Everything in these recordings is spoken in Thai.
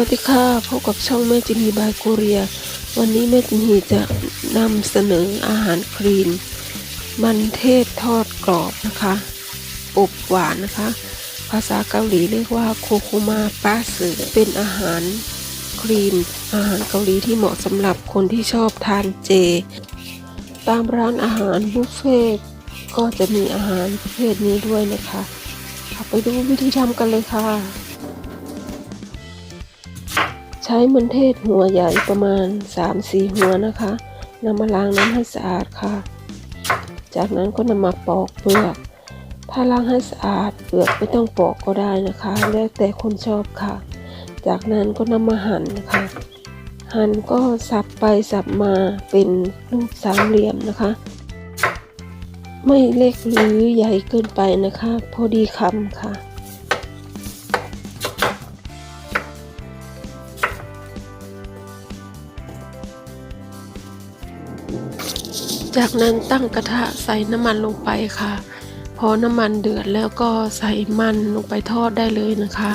วัสดีค่ะพบกับช่องแม่จินีบายโคเรีย วันนี้แม่จินีจะนำเสนออาหารคลีน มันเทศทอดกรอบนะคะ อบหวานนะคะ ภาษาเกาหลีเรียกว่าโคโคมาปาสึเป็นอาหารคลีน อาหารเกาหลีที่เหมาะสำหรับคนที่ชอบทานเจ ตามร้านอาหารบุฟเฟ่ต์ก็จะมีอาหารประเภทนี้ด้วยนะคะไปดูวิธีทำกันเลยค่ะ ใช้มันเทศหัวใหญ่ประมาณ 3-4 หัวนะคะนำมาล้างน้ำให้สะอาดค่ะ จากนั้นก็นำมาปอกเปลือก ถ้าล้างให้สะอาดเปลือกไม่ต้องปอกก็ได้นะคะ แล้วแต่คนชอบค่ะ จากนั้นก็นำมาหั่นนะคะหั่นก็สับไปสับมาเป็นรูปสามเหลี่ยมนะคะ ไม่เล็กหรือใหญ่เกินไปนะคะ พอดีคำค่ะ จากนั้นตั้งกระทะใส่น้ำมันลงไปค่ะ พอน้ำมันเดือดแล้วก็ใส่มันลงไปทอดได้เลยนะคะ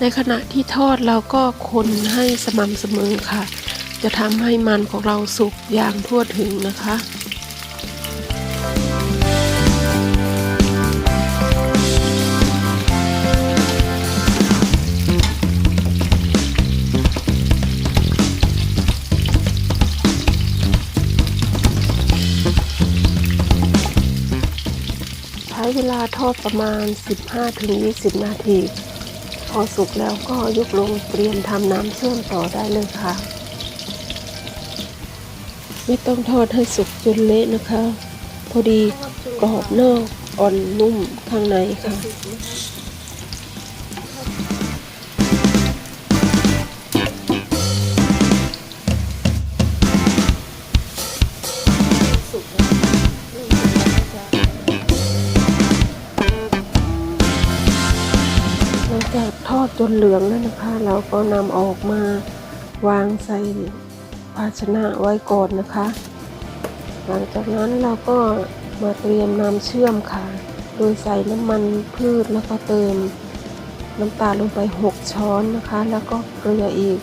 ในขณะที่ทอดเราก็คนให้สม่ำเสมอค่ะ จะทำให้มันของเราสุกอย่างทั่วถึงนะคะ เวลาทอดประมาณ 15-20 นาที พอสุกแล้วก็ยกลงเตรียมทำน้ำเชื่อมต่อได้เลยค่ะ ไม่ต้องทอดให้สุกจนเละนะคะ พอดีกรอบนอกอ่อนนุ่มข้างในค่ะ จนเหลืองแล้วนะคะ เราก็นำออกมาวางใส่ภาชนะไว้ก่อนนะคะ หลังจากนั้นเราก็มาเตรียมน้ำเชื่อมค่ะ โดยใส่น้ำมันพืชแล้วก็เติมน้ำตาลลงไป 6 ช้อนนะคะ แล้วก็เกลืออีก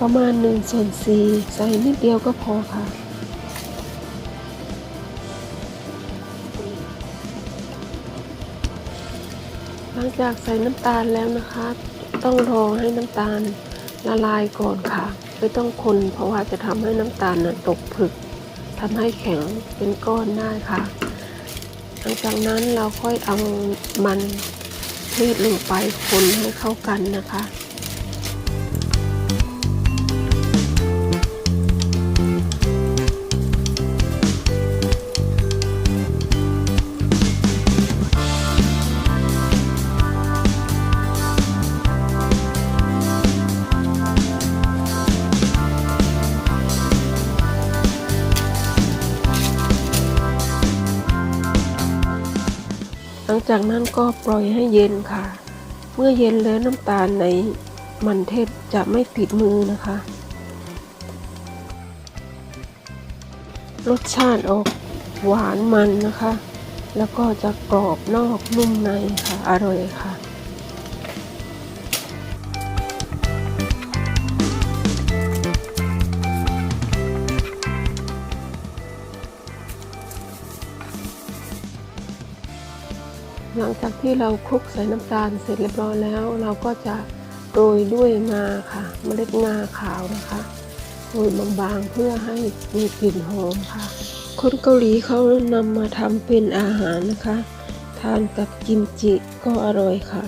ประมาณ1ส่วน4ใส่นิดเดียวก็พอค่ะ ลังจากใส่น้ำตาลแล้วนะคะ ต้องรอให้น้ำตาลละลายก่อนค่ะ ไม่ต้องคนเพราะว่าจะทำให้น้ำตาลนะตกผลึกทำให้แข็งเป็นก้อนได้ค่ะ หลังจากนั้นเราค่อยเอามันรีดลงไปคนให้เข้ากันนะคะ ลังจากนั้นก็ปล่อยให้เย็นค่ะ เมื่อเย็นแล้วน้ำตาลในมันเทศจะไม่ติดมือนะคะ รสชาติออกหวานมันนะคะ แล้วก็จะกรอบนอกนุ่มในค่ะ อร่อยค่ะ หลังจากที่เราคลุกใส่น้ำตาลเสร็จเรียบร้อยแล้ว เราก็จะโรยด้วยงาค่ะ เมล็ดงาขาวนะคะโรยบางๆเพื่อให้มีกลิ่นหอมค่ะ คนเกาหลีเขานำมาทำเป็นอาหารนะคะ ทานกับกิมจิก็อร่อยค่ะ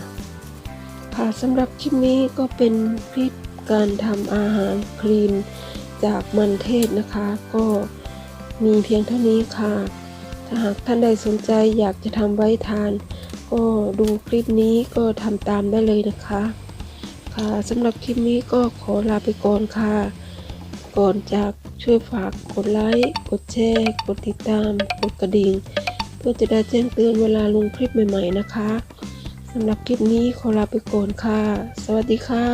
ค่ะสำหรับคลิปนี้ก็เป็นคลิปการทำอาหารคลีนจากมันเทศนะคะ ก็มีเพียงเท่านี้ค่ะ หากท่านใดสนใจอยากจะทำไว้ทาน ก็ดูคลิปนี้ก็ทำตามได้เลยนะคะ ค่ะสำหรับคลิปนี้ก็ขอลาไปก่อนค่ะ ก่อนจากช่วยฝากกดไลค์ กดแชร์ กดติดตาม กดกระดิ่ง เพื่อจะได้แจ้งเตือนเวลาลงคลิปใหม่ๆนะคะสำหรับคลิปนี้ขอลาไปก่อนค่ะ สวัสดีค่ะ